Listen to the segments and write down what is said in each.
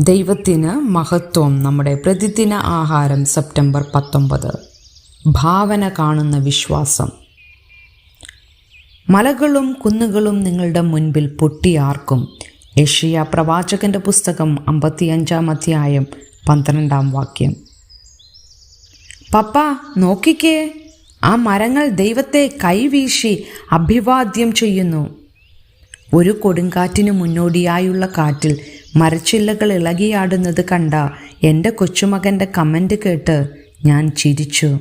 ദൈവത്തിന് മഹത്വം നമ്മുടെ പ്രതിദിന ആഹാരം സെപ്റ്റംബർ പത്തൊമ്പത്. ഭാവന കാണുന്ന വിശ്വാസം. മലകളും കുന്നുകളും നിങ്ങളുടെ മുൻപിൽ പൊട്ടിയാർക്കും. ഏഷ്യ പ്രവാചകന്റെ പുസ്തകം അമ്പത്തിയഞ്ചാം അധ്യായം പന്ത്രണ്ടാം വാക്യം. പപ്പ നോക്കിക്കേ. ആ മരങ്ങൾ ദൈവത്തെ കൈവീശി അഭിവാദ്യം ചെയ്യുന്നു. ഒരു കൊടുങ്കാറ്റിന് മുന്നോടിയായുള്ള കാറ്റിൽ മരച്ചില്ലകൾ ഇളകിയാടുന്നത് കണ്ട എന്റെ കൊച്ചുമകന്റെ കമന്റ് കേട്ട് ഞാൻ ചിരിച്ചു.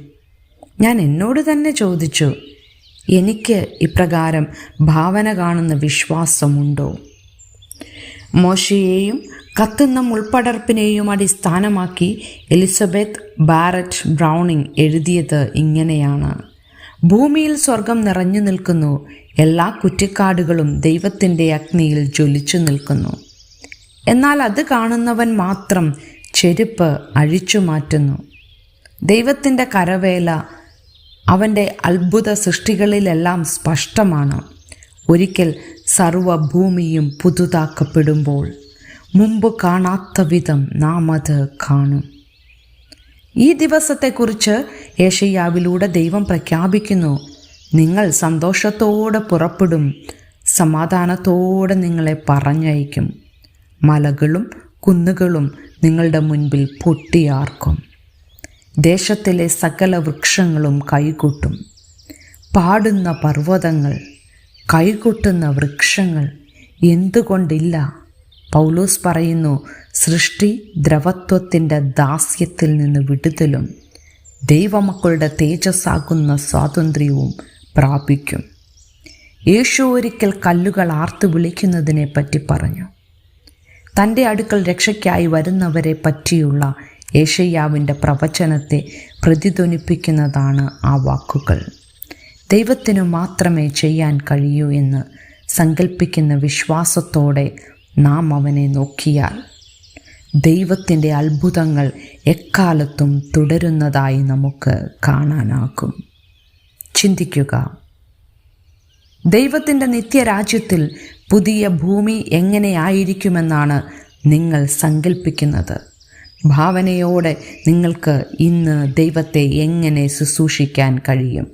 ഞാൻ എന്നോട് തന്നെ ചോദിച്ചു എനിക്ക് ഇപ്രകാരം ഭാവന കാണുന്ന വിശ്വാസമുണ്ടോ? മോശയെയും കത്തുന്ന മുൾപ്പടർപ്പിനെയും അടിസ്ഥാനമാക്കി എലിസബത്ത് ബാരറ്റ് ബ്രൗണിംഗ് എഴുതിയത് ഇങ്ങനെയാണ്. ഭൂമിയിൽ സ്വർഗം നിറഞ്ഞു നിൽക്കുന്നു എല്ലാ കുറ്റിക്കാടുകളും ദൈവത്തിന്റെ അഗ്നിയിൽ ജ്വലിച്ചു നിൽക്കുന്നു. എന്നാൽ അത് കാണുന്നവൻ മാത്രം ചെരുപ്പ് അഴിച്ചു മാറ്റുന്നു. ദൈവത്തിന്റെ കരവേല അവന്റെ അത്ഭുത സൃഷ്ടികളിലെല്ലാം സ്പഷ്ടമാണ്. ഒരിക്കൽ സർവഭൂമിയും പുതുതാക്കപ്പെടുമ്പോൾ മുമ്പ് കാണാത്ത വിധം നാം അത് കാണും. ഈ ദിവസത്തെക്കുറിച്ച് ഏഷയ്യാവിലൂടെ ദൈവം പ്രഖ്യാപിക്കുന്നു. നിങ്ങൾ സന്തോഷത്തോടെ പുറപ്പെടും സമാധാനത്തോടെ നിങ്ങളെ പറഞ്ഞയക്കും. മലകളും കുന്നുകളും നിങ്ങളുടെ മുൻപിൽ പൊട്ടിയാർക്കും. ദേശത്തിലെ സകല വൃക്ഷങ്ങളും കൈകൊട്ടും. പാടുന്ന പർവതങ്ങൾ കൈകൂട്ടുന്ന വൃക്ഷങ്ങൾ എന്തുകൊണ്ടില്ല? പൗലോസ് പറയുന്നു സൃഷ്ടി ദ്രവത്വത്തിന്റെ ദാസ്യത്തിൽ നിന്ന് വിടുതലും ദൈവമക്കളുടെ തേജസ്സാകുന്ന സ്വാതന്ത്ര്യവും പ്രാപിക്കും. യേശു ഒരിക്കൽ കല്ലുകൾ ആർത്തു വിളിക്കുന്നതിനെ പറ്റി പറഞ്ഞു. തന്റെ അടുക്കൽ രക്ഷയ്ക്കായി വരുന്നവരെ പറ്റിയുള്ള ഏഷയ്യാവിന്റെ പ്രവചനത്തെ പ്രതിധ്വനിപ്പിക്കുന്നതാണ് ആ വാക്കുകൾ. ദൈവത്തിനു മാത്രമേ ചെയ്യാൻ കഴിയൂ എന്ന് സങ്കല്പിക്കുന്ന വിശ്വാസത്തോടെ നാം അവനെ നോക്കിയാൽ ദൈവത്തിന്റെ അത്ഭുതങ്ങൾ എക്കാലത്തും തുടരുന്നതായി നമുക്ക് കാണാനാകും. ചിന്തിക്കുക. ദൈവത്തിന്റെ നിത്യരാജ്യത്തിൽ പുതിയ ഭൂമി എങ്ങനെയായിരിക്കുമെന്നാണ് നിങ്ങൾ സങ്കല്പിക്കുന്നത് ഭാവനയോടെ നിങ്ങൾക്ക് ഇന്ന് ദൈവത്തെ എങ്ങനെ ശുശ്രൂഷിക്കാൻ കഴിയും?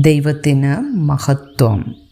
ദൈവത്തിന് മഹത്വം.